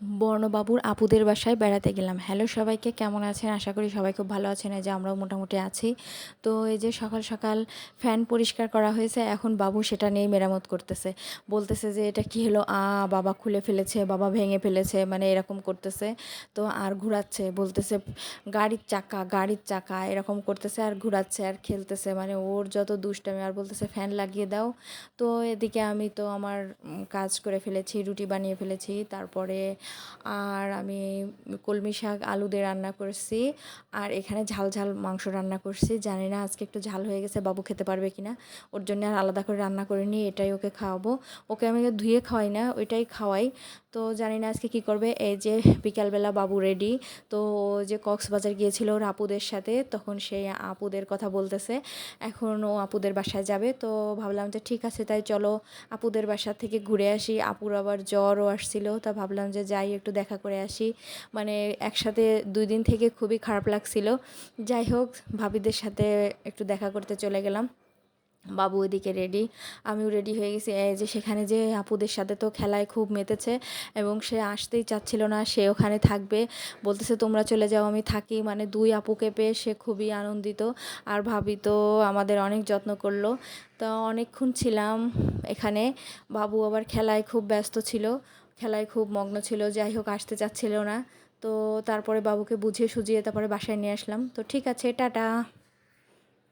বর্ণবাবুর আপুদের বাসায় বেড়াতে গেলাম। হ্যালো সবাইকে, কেমন আছেন? আশা করি সবাই খুব ভালো আছেন। এই যে আমরাও মোটামুটি আছি। তো এই যে সকাল সকাল ফ্যান পরিষ্কার করা হয়েছে, এখন বাবু সেটা নিয়ে মেরামত করতেছে। বলতেছে যে এটা কি হলো? আ, বাবা খুলে ফেলেছে, বাবা ভেঙে ফেলেছে মানে এরকম করতেছে। তো আর ঘোরাচ্ছে, বলতেছে গাড়ির চাকা গাড়ির চাকা, এরকম করতেছে আর ঘোরাচ্ছে আর খেলতেছে। মানে ওর যত দুষ্টামি, আর বলতেছে ফ্যান লাগিয়ে দাও। তো এদিকে আমি তো আমার কাজ করে ফেলেছি, রুটি বানিয়ে ফেলেছি। তারপরে আর আমি কলমি শাক, আলু দিয়ে রান্না করছি। আর এখানে ঝাল ঝাল মাংস রান্না করছি। জানি না আজকে একটু ঝাল হয়ে গেছে, বাবু খেতে পারবে কি না। ওর জন্য আর আলাদা করে রান্না করিনি এটাই ওকে খাওয়াবো। ওকে আমি ধুয়ে খাওয়াই না, ওইটাই খাওয়াই। তো জানি না আজকে কী করবে। এই যে বিকালবেলা বাবু রেডি তো যে কক্সবাজার গিয়েছিল ওর আপুদের সাথে, তখন সেই আপুদের কথা বলতেছে। এখন ও আপুদের বাসায় যাবে। তো ভাবলাম যে ঠিক আছে, তাই চলো আপুদের বাসা থেকে ঘুরে আসি। আপুর আবার জ্বরও আসছিল, তা ভাবলাম যে যাই একটু দেখা করে আসি। মানে একসাথে দুই দিন থেকে খুবই খারাপ লাগছিল। যাই হোক, ভাবিদের সাথে একটু দেখা করতে চলে গেলাম। বাবু ওইদিকে রেডি আমিও রেডি হয়ে গেছি। এই যে সেখানে যে আপুদের সাথে তো খেলায় খুব মেতেছে এবং সে আসতেই চাচ্ছিল না, সে ওখানে থাকবে। বলতেছে, তোমরা চলে যাও, আমি থাকি। মানে দুই আপুকে পেয়ে সে খুবই আনন্দিত। আর ভাবি তো আমাদের অনেক যত্ন করল। তো অনেকক্ষণ ছিলাম এখানে। বাবু আবার খেলায় খুব ব্যস্ত ছিল। খেলায় খুব মগ্ন ছিল, যাই হোক আসতে চাচ্ছিল না। তো তারপরে বাবুকে বুঝিয়ে সুঝিয়ে তারপরে বাসায় নিয়ে আসলাম। তো ঠিক আছে, টাটা।